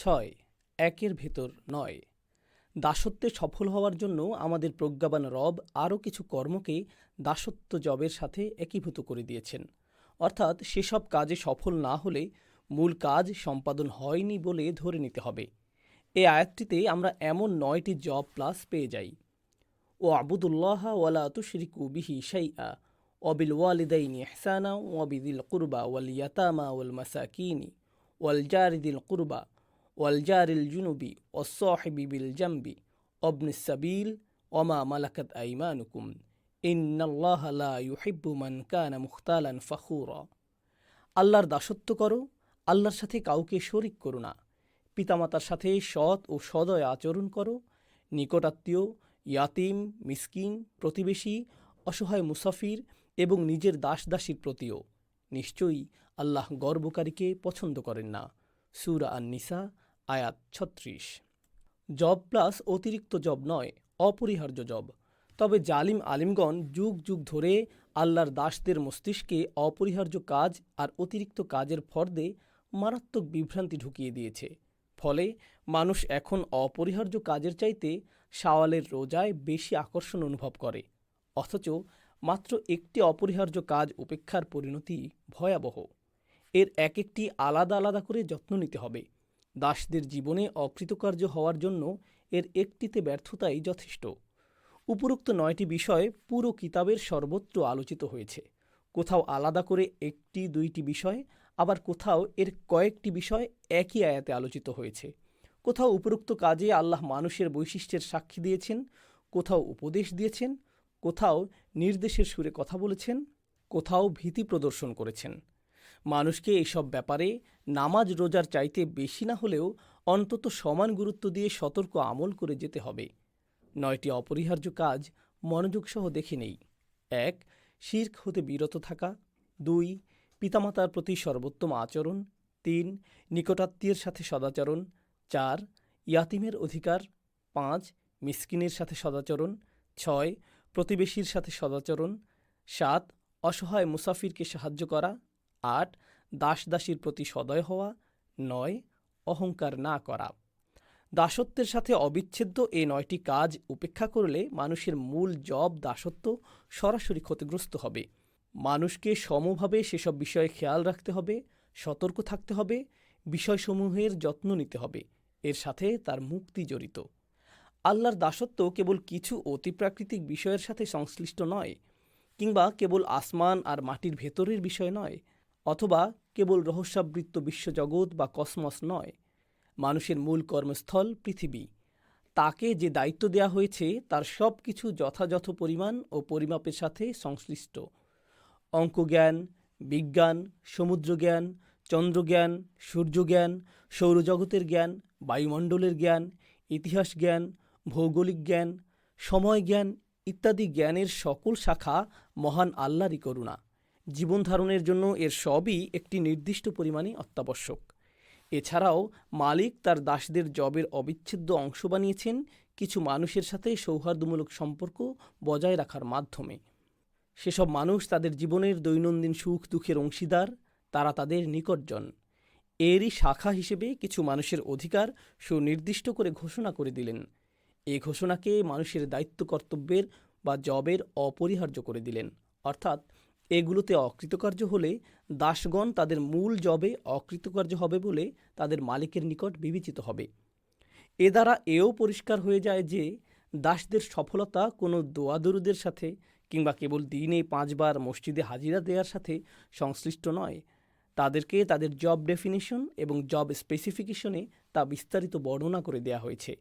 ছয়, একের ভেতর নয়। দাসত্বে সফল হওয়ার জন্য আমাদের প্রজ্ঞাবান রব আরও কিছু কর্মকে দাসত্ব জবের সাথে একীভূত করে দিয়েছেন। অর্থাৎ সেসব কাজে সফল না হলে মূল কাজ সম্পাদন হয়নি বলে ধরে নিতে হবে। এ আয়াতটিতে আমরা এমন নয়টি জব প্লাস পেয়ে যাই। ও আবুদুল্লাহ ওয়ালা তুশরিকু বিহি শাইআ অবিল ওয়ালিদাইনি ইহসানা ওয়াবিদিল কুরবা ওয়াল ইয়াতামা ওয়াল মাসাকিনি, ওয়াল জারিদিল কুরবা ওয়াল জারিল জুনুবি ওয়াসসাহিবি বিল জামবি ওবনিস সাবিল ওমা মালাকাত আইমানুকুম। ইন্নাল্লাহ লা কানা মুখতালান ফাখুরা। আল্লাহর দাসত্ব করো, আল্লাহর সাথে কাউকে শরিক করো না। পিতামাতার সাথে সৎ ও সদয় আচরণ করো। নিকটাত্মীয়, ইয়াতিম, মিসকিন, প্রতিবেশী, অসহায় মুসাফির এবং নিজের দাস দাসীর প্রতিও। নিশ্চয়ই আল্লাহ গর্বকারীকে পছন্দ করেন না। সুরা আন নিসা আয়াত ছত্রিশ। জব প্লাস অতিরিক্ত জব নয়, অপরিহার্য জব। তবে জালিম আলিমগণ যুগ যুগ ধরে আল্লাহর দাসদের মস্তিষ্কে অপরিহার্য কাজ আর অতিরিক্ত কাজের ফর্দে মারাত্মক বিভ্রান্তি ঢুকিয়ে দিয়েছে। ফলে মানুষ এখন অপরিহার্য কাজের চাইতে সাওয়ালের রোজায় বেশি আকর্ষণ অনুভব করে। অথচ মাত্র একটি অপরিহার্য কাজ উপেক্ষার পরিণতি ভয়াবহ। এর এক একটি আলাদা আলাদা করে যত্ন নিতে হবে। দাসদের জীবনে অকৃতকার্য হওয়ার জন্য এর একটিতে ব্যর্থতাই যথেষ্ট। উপরোক্ত নয়টি বিষয় পুরো কিতাবের সর্বত্র আলোচিত হয়েছে। কোথাও আলাদা করে একটি, দুইটি বিষয়, আবার কোথাও এর কয়েকটি বিষয় একই আয়াতে আলোচিত হয়েছে। কোথাও উপরোক্ত কাজে আল্লাহ মানুষের বৈশিষ্ট্যের সাক্ষী দিয়েছেন, কোথাও উপদেশ দিয়েছেন, কোথাও নির্দেশের সুরে কথা বলেছেন, কোথাও ভীতি প্রদর্শন করেছেন। মানুষকে এসব ব্যাপারে নামাজ রোজার চাইতে বেশি না হলেও অন্তত সমান গুরুত্ব দিয়ে সতর্ক আমল করে যেতে হবে। নয়টি অপরিহার্য কাজ মনোযোগ সহ দেখে নেই। এক, শির্ক হতে বিরত থাকা। দুই, পিতামাতার প্রতি সর্বোত্তম আচরণ। তিন, নিকটাত্মীয়ের সাথে সদাচরণ। চার, ইয়াতিমের অধিকার। পাঁচ, মিসকিনের সাথে সদাচরণ। ছয়, প্রতিবেশীর সাথে সদাচরণ। সাত, অসহায় মুসাফিরকে সাহায্য করা। আট দাস দাসীর প্রতি সদয় হওয়া, নয়, অহংকার না করা। দাসত্বের সাথে অবিচ্ছেদ্য এই নয়টি কাজ উপেক্ষা করলে মানুষের মূল জব দাসত্ব, সরাসরি ক্ষতিগ্রস্ত হবে। মানুষকে সমভাবে সেসব বিষয়ে খেয়াল রাখতে হবে, সতর্ক থাকতে হবে, বিষয়সমূহের যত্ন নিতে হবে, এর সাথে তার মুক্তি জড়িত। আল্লাহর দাসত্ব কেবল কিছু অতিপ্রাকৃতিক বিষয়ের সাথে সংশ্লিষ্ট নয়, কিংবা কেবল আসমান আর মাটির ভেতরের বিষয় নয় অথবা কেবল রহস্যাবৃত্ত বিশ্বজগৎ বা কসমস নয়, মানুষের মূল কর্মস্থল পৃথিবী। তাকে যে দায়িত্ব দেওয়া হয়েছে, তার সব কিছু যথাযথ পরিমাণ ও পরিমাপের সাথে সংশ্লিষ্ট। অঙ্কজ্ঞান, বিজ্ঞান, সমুদ্রজ্ঞান, চন্দ্রজ্ঞান, সূর্যজ্ঞান, সৌরজগতের জ্ঞান, বায়ুমণ্ডলের জ্ঞান, ইতিহাস জ্ঞান, ভৌগোলিক জ্ঞান, সময় জ্ঞান ইত্যাদি জ্ঞানের সকল শাখা মহান আল্লাহরই করুণা। জীবন ধারণের জন্য এর সবই একটি নির্দিষ্ট পরিমাণে অত্যাবশ্যক। এছাড়াও মালিক তার দাসদের জবের অবিচ্ছেদ্য অংশ বানিয়েছেন, কিছু মানুষের সাথে সৌহার্দ্যমূলক সম্পর্ক বজায় রাখার মাধ্যমে। সেসব মানুষ তাদের জীবনের দৈনন্দিন সুখ দুঃখের অংশীদার, তারা তাদের নিকটজন। এরই শাখা হিসেবে কিছু মানুষের অধিকার সুনির্দিষ্ট করে ঘোষণা করে দিলেন। এই ঘোষণাকে মানুষের দায়িত্ব কর্তব্যের বা জবের অপরিহার্য করে দিলেন। অর্থাৎ এগুলোতে অকৃতকার্য হলে দাসগণ তাদের মূল জবে অকৃতকার্য হবে বলে তাদের মালিকের নিকট বিবেচিত হবে। এ দ্বারা এও পরিষ্কার হয়ে যায় যে দাসদের সফলতা কোনো দোয়াদরুদের সাথে কিংবা কেবল দিনে পাঁচবার মসজিদে হাজিরা দেওয়ার সাথে সংশ্লিষ্ট নয়। তাদেরকে তাদের জব ডেফিনেশন এবং জব স্পেসিফিকেশনে তা বিস্তারিত বর্ণনা করে দেয়া হয়েছে।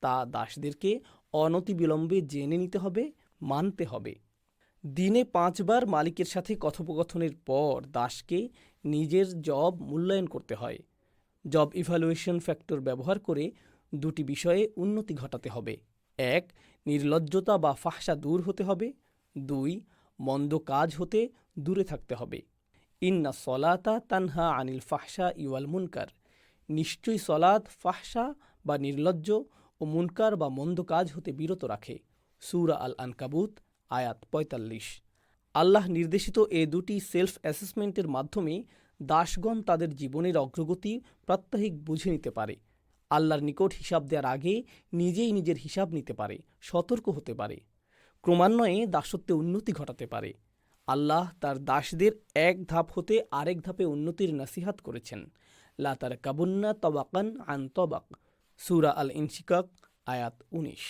তা দাসদেরকে অনতিবিলম্বে জেনে নিতে হবে, মানতে হবে। দিনে পাঁচবার মালিকের সাথে কথোপকথনের পর দাসকে নিজের জব মূল্যায়ন করতে হয়। জব ইভ্যালুয়েশন ফ্যাক্টর ব্যবহার করে দুটি বিষয়ে উন্নতি ঘটাতে হবে। এক, নির্লজ্জতা বা ফাহসা দূর হতে হবে। দুই, মন্দ কাজ হতে দূরে থাকতে হবে। ইন্না সলাতা তানহা আনিল ফাহসা ইওয়াল মুনকার। নিশ্চয়ই সলাদ ফাহসা বা নির্লজ্জ ও মুনকার বা মন্দ কাজ হতে বিরত রাখে। সুরা আল আনকাবুত আয়াত পঁয়তাল্লিশ। আল্লাহ নির্দেশিত এ দুটি সেলফ অ্যাসেসমেন্টের মাধ্যমে দাসগণ তাদের জীবনের অগ্রগতি প্রাত্যহিক বুঝে নিতে পারে। আল্লাহর নিকট হিসাব দেওয়ার আগে নিজেই নিজের হিসাব নিতে পারে, সতর্ক হতে পারে। ক্রমান্বয়ে দাসত্বে উন্নতি ঘটাতে পারে। আল্লাহ তার দাসদের এক ধাপ হতে আরেক ধাপে উন্নতির নাসিহাত করেছেন। লা তার কাবুন্না তবাকান আন তবাক। সুরা আল ইনশিকাক আয়াত উনিশ।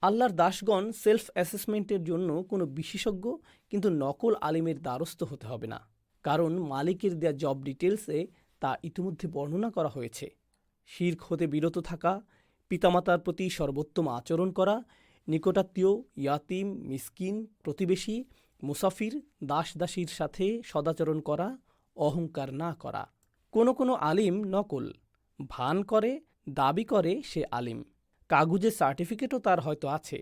আল্লাহর দাসগণ সেলফ অ্যাসেসমেন্টের জন্য কোনো বিশেষজ্ঞ কিন্তু নকল আলিমের দ্বারস্থ হতে হবে না। কারণ মালিকের দেয়া জব ডিটেলসে তা ইতিমধ্যে বর্ণনা করা হয়েছে। শির্ক হতে বিরত থাকা, পিতামাতার প্রতি সর্বোত্তম আচরণ করা, নিকটাত্মীয়, ইয়াতিম, মিসকিন, প্রতিবেশী, মুসাফির দাস দাসীর সাথে সদাচরণ করা, অহংকার না করা। কোনো কোনো আলিম নকল। ভান করে, দাবি করে সে আলিম। কাগুজের সার্টিফিকেটও তার হয়তো আছে।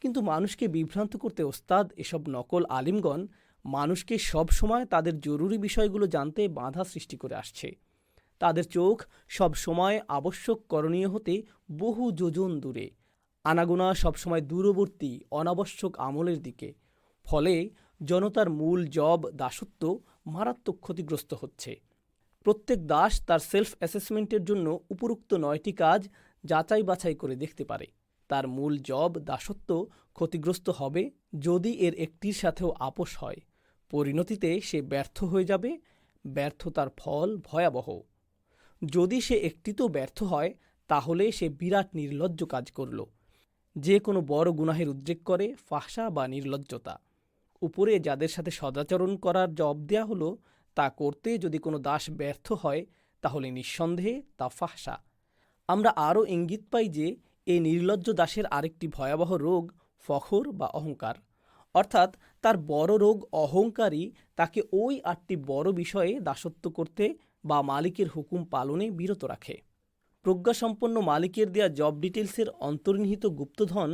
কিন্তু মানুষকে বিভ্রান্ত করতে ওস্তাদ, এসব নকল আলিমগণ মানুষকে সব সময় তাদের জরুরি বিষয়গুলো জানতে বাধা সৃষ্টি করে আসছে। তাদের চোখ সব সময় আবশ্যক করণীয় হতে বহু যোজন দূরে। আনাগোনা সবসময় দূরবর্তী, অনাবশ্যক আমলের দিকে। ফলে জনতার মূল জব দাসত্ব মারাত্মক ক্ষতিগ্রস্ত হচ্ছে। প্রত্যেক দাস তার সেলফ অ্যাসেসমেন্টের জন্য উপরোক্ত নয়টি কাজ যাচাই বাছাই করে দেখতে পারে। তার মূল জব দাসত্ব ক্ষতিগ্রস্ত হবে যদি এর একটির সাথেও আপোষ হয়। পরিণতিতে সে ব্যর্থ হয়ে যাবে। ব্যর্থতার ফল ভয়াবহ। যদি সে একটিতেও ব্যর্থ হয়, তাহলে সে বিরাট নির্লজ্জ কাজ করল। যে কোনো বড় গুনাহের উদ্রেক করে ফাঁসা বা নির্লজ্জতা। উপরে যাদের সাথে সদাচরণ করার জব দেয়া হলো, তা করতে যদি কোনো দাস ব্যর্থ হয়, তাহলে নিঃসন্দেহে তা ফাহসা। আমরা আরও ইঙ্গিত পাই যে এই নির্লজ্জ দাসের আরেকটি ভয়াবহ রোগ ফখর বা অহংকার। অর্থাৎ তার বড় রোগ অহংকারই তাকে ওই আটটি বড় বিষয়ে দাসত্ব করতে বা মালিকের হুকুম পালনে বিরত রাখে। প্রজ্ঞাসম্পন্ন মালিকের দেয়া জব ডিটেলসের অন্তর্নিহিত গুপ্তধন,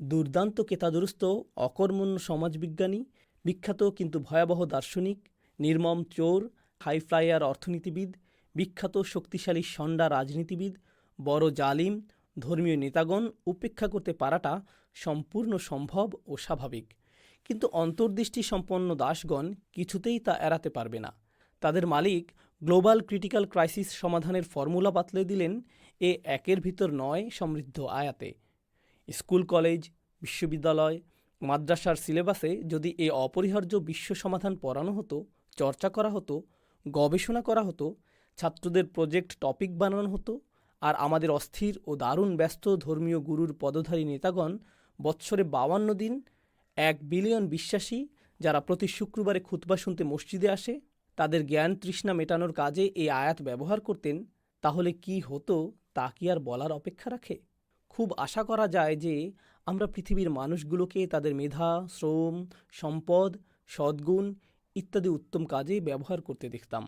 দুর্দান্ত কেতাদুরস্ত অকর্মণ্য সমাজবিজ্ঞানী, বিখ্যাত কিন্তু ভয়াবহ দার্শনিক, নির্মম চোর, হাইফ্লাইয়ার অর্থনীতিবিদ, বিখ্যাত শক্তিশালী সন্ডা রাজনীতিবিদ বড় জালিম, ধর্মীয় নেতাগণ উপেক্ষা করতে পারাটা সম্পূর্ণ সম্ভব ও স্বাভাবিক। কিন্তু অন্তর্দৃষ্টি সম্পন্ন দাসগণ কিছুতেই তা এড়াতে পারবে না। তাদের মালিক গ্লোবাল ক্রিটিক্যাল ক্রাইসিস সমাধানের ফর্মুলা বাতলে দিলেন, এ একের ভিতর নয় সমৃদ্ধ আয়াতে। স্কুল কলেজ, বিশ্ববিদ্যালয়, মাদ্রাসার সিলেবাসে যদি এ অপরিহার্য বিশ্ব সমাধান পড়ানো হতো, চর্চা করা হতো, গবেষণা করা হতো, ছাত্রদের প্রজেক্ট টপিক বানানো হতো আর আমাদের অস্থির ও দারুণ ব্যস্ত ধর্মীয় গুরুর পদধারী নেতাগণ বৎসরে বাউান্ন দিন এক বিলিয়ন বিশ্বাসী যারা প্রতি শুক্রবারে খুতবা শুনতে মসজিদে আসে, তাদের জ্ঞান তৃষ্ণা মেটানোর কাজে এই আয়াত ব্যবহার করতেন, তাহলে কি হতো তা কি আর বলার অপেক্ষা রাখে? খুব আশা করা যায় যে আমরা পৃথিবীর মানুষগুলোকে তাদের মেধা, শ্রম, সম্পদ, সদ্গুণ ইত্যাদি উত্তম কাজে ব্যবহার করতে দেখতাম।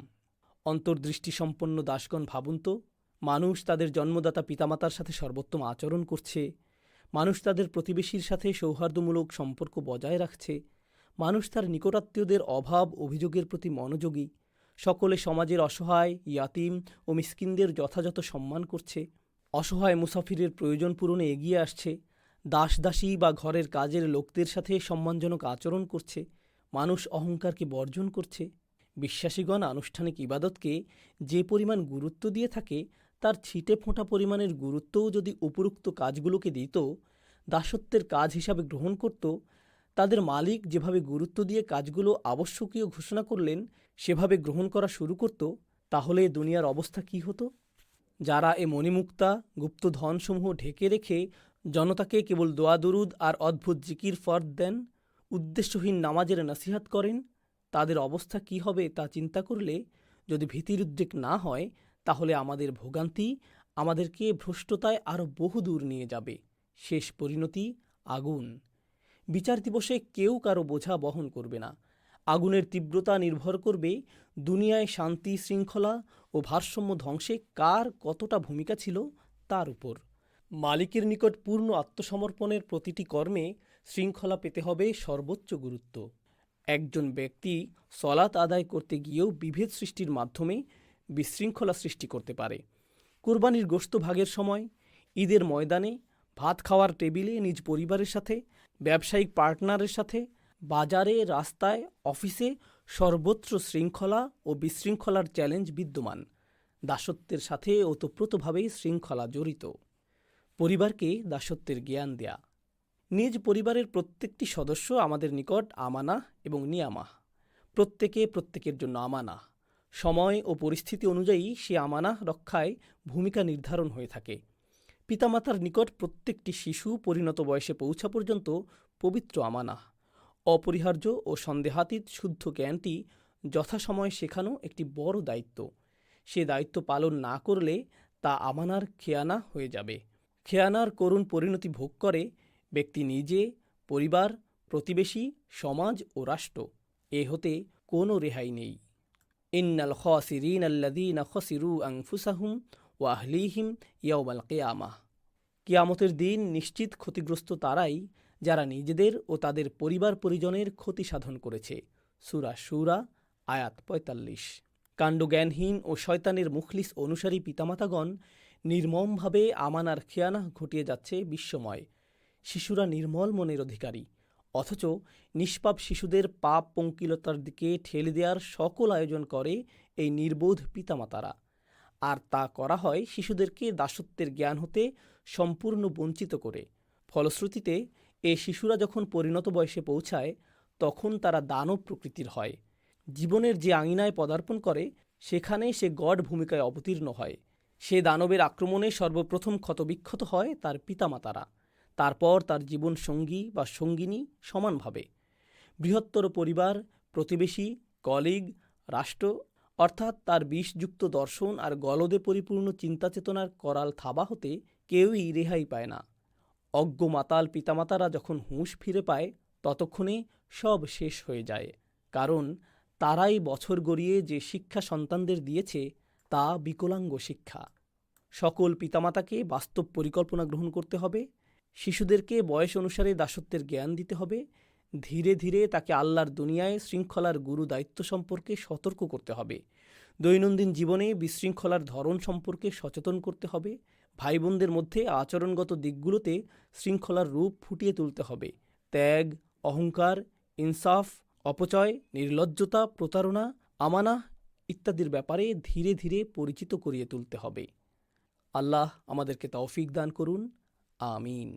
অন্তর্দৃষ্টি সম্পন্ন দাসগণ ভাবুন তো মানুষ তাদের জন্মদাতা পিতামাতার সাথে সর্বোত্তম আচরণ করছে, মানুষ তাদের প্রতিবেশীর সাথে সৌহার্দ্যমূলক সম্পর্ক বজায় রাখছে, মানুষ তার নিকটাত্মীয়দের অভাব অভিযোগের প্রতি মনোযোগী, সকলে সমাজের অসহায়, ইয়াতিম ও মিসকিনদের যথাযথ সম্মান করছে, অসহায় মুসাফিরের প্রয়োজন পূরণে এগিয়ে আসছে, দাস দাসী বা ঘরের কাজের লোকদের সাথে সম্মানজনক আচরণ করছে, মানুষ অহংকারকে বর্জন করছে। বিশ্বাসীগণ আনুষ্ঠানিক ইবাদতকে যে পরিমাণ গুরুত্ব দিয়ে থাকে তার ছিটে ফোঁটা পরিমাণের গুরুত্বও যদি উপরোক্ত কাজগুলোকে দিত, দাসত্বের কাজ হিসাবে গ্রহণ করত, তাদের মালিক যেভাবে গুরুত্ব দিয়ে কাজগুলো আবশ্যকীয় ঘোষণা করলেন, সেভাবে গ্রহণ করা শুরু করত, তাহলে দুনিয়ার অবস্থা কি হতো? যারা এ মণিমুক্তা, গুপ্ত ধনসমূহ ঢেকে রেখে জনতাকে কেবল দোয়া দরুদ আর অদ্ভুত জিকির ফর্দ দেন, উদ্দেশ্যহীন নামাজের নসিহাত করেন, তাদের অবস্থা কি হবে তা চিন্তা করলে যদি ভীতির উদ্রেক না হয় তাহলে আমাদের ভোগান্তি আমাদেরকে ভ্রষ্টতায় আরও বহুদূর নিয়ে যাবে। শেষ পরিণতি, আগুন। বিচার দিবসে কেউ কারও বোঝা বহন করবে না। আগুনের তীব্রতা নির্ভর করবে দুনিয়ায় শান্তি, শৃঙ্খলা ও ভারসাম্য ধ্বংসে কার কতটা ভূমিকা ছিল তার উপর। মালিকের নিকট পূর্ণ আত্মসমর্পণের প্রতিটি কর্মে শৃঙ্খলা পেতে হবে সর্বোচ্চ গুরুত্ব। একজন ব্যক্তি সলাত আদায় করতে গিয়েও বিভেদ সৃষ্টির মাধ্যমে বিশৃঙ্খলা সৃষ্টি করতে পারে। কুরবানির গোস্ত ভাগের সময়, ঈদের ময়দানে ভাত খাওয়ার টেবিলে নিজ পরিবারের সাথে, ব্যবসায়িক পার্টনারের সাথে, বাজারে, রাস্তায়, অফিসে সর্বত্র শৃঙ্খলা ও বিশৃঙ্খলার চ্যালেঞ্জ বিদ্যমান। দাসত্বের সাথে ওতপ্রোতভাবে শৃঙ্খলা জড়িত। পরিবারকে দাসত্বের জ্ঞান দেয়া। নিজ পরিবারের প্রত্যেকটি সদস্য আমাদের নিকট আমানা এবং নিয়ামাহ। প্রত্যেকে প্রত্যেকের জন্য আমানা সময় ও পরিস্থিতি অনুযায়ী সে আমানা রক্ষায় ভূমিকা নির্ধারণ হয়ে থাকে। পিতামাতার নিকট প্রত্যেকটি শিশু পরিণত বয়সে পৌঁছা পর্যন্ত পবিত্র আমানা অপরিহার্য ও সন্দেহাতীত শুদ্ধ জ্ঞানটি যথাসময়ে শেখানো একটি বড় দায়িত্ব। সে দায়িত্ব পালন না করলে তা আমানার খেয়ানা হয়ে যাবে। খেয়ানার করুণ পরিণতি ভোগ করে ব্যক্তি নিজে, পরিবার, প্রতিবেশী, সমাজ ও রাষ্ট্র। এ হতে কোনো রেহাই নেই। ইন্নাল খাসিরিন আল্লাযীনা খাসিরু আনফুসাহুম ওয়া আহলিহিম ইয়াওমাল কিয়ামাহ। কিয়ামতের দিন নিশ্চিত ক্ষতিগ্রস্ত তারাই যারা নিজেদের ও তাদের পরিবার পরিজনের ক্ষতি সাধন করেছে। সুরা সুরা আয়াত পঁয়তাল্লিশ। কাণ্ডজ্ঞানহীন ও শয়তানের মুখলিস অনুসারী পিতামাতাগণ নির্মমভাবে আমানার খেয়ানা ঘটিয়ে যাচ্ছে বিশ্বময়। শিশুরা নির্মল মনের অধিকারী। অথচ নিষ্পাপ শিশুদের পাপ পঙ্কিলতার দিকে ঠেলে দেওয়ার সকল আয়োজন করে এই নির্বোধ পিতামাতারা। আর তা করা হয় শিশুদেরকে দাসত্বের জ্ঞান হতে সম্পূর্ণ বঞ্চিত করে। ফলশ্রুতিতে, এ শিশুরা যখন পরিণত বয়সে পৌঁছায়, তখন তারা দানব প্রকৃতির হয়। জীবনের যে আঙিনায় পদার্পণ করে সেখানে সে গড ভূমিকায় অবতীর্ণ হয়। সে দানবের আক্রমণে সর্বপ্রথম ক্ষতবিক্ষত হয় তার পিতামাতারা। তারপর তার জীবন সঙ্গী বা সঙ্গিনী সমানভাবে। বৃহত্তর পরিবার, প্রতিবেশী কলিগ রাষ্ট্র, অর্থাৎ তার বিষযুক্ত দর্শন আর গলদে পরিপূর্ণ চিন্তাচেতনার করাল থাবা হতে কেউই রেহাই পায় না। অজ্ঞ মাতাল পিতামাতারা যখন হুঁশ ফিরে পায়, ততক্ষণে সব শেষ হয়ে যায়। কারণ তারাই বছর গড়িয়ে যে শিক্ষা সন্তানদের দিয়েছে, তা বিকলাঙ্গ শিক্ষা। সকল পিতামাতাকে বাস্তব পরিকল্পনা গ্রহণ করতে হবে শিশুদেরকে বয়স অনুসারে দাসত্বের জ্ঞান দিতে হবে। ধীরে ধীরে তাকে আল্লাহর দুনিয়ায় শৃঙ্খলার গুরু দায়িত্ব সম্পর্কে সতর্ক করতে হবে। দৈনন্দিন জীবনে বিশৃঙ্খলার ধরন সম্পর্কে সচেতন করতে হবে। ভাই বোনদের মধ্যে আচরণগত দিকগুলোতে শৃঙ্খলার রূপ ফুটিয়ে তুলতে হবে। ত্যাগ, অহংকার, ইনসাফ, অপচয়, নির্লজ্জতা, প্রতারণা আমানা ইত্যাদির ব্যাপারে ধীরে ধীরে পরিচিত করিয়ে তুলতে হবে। আল্লাহ আমাদেরকে তৌফিক দান করুন। আমিন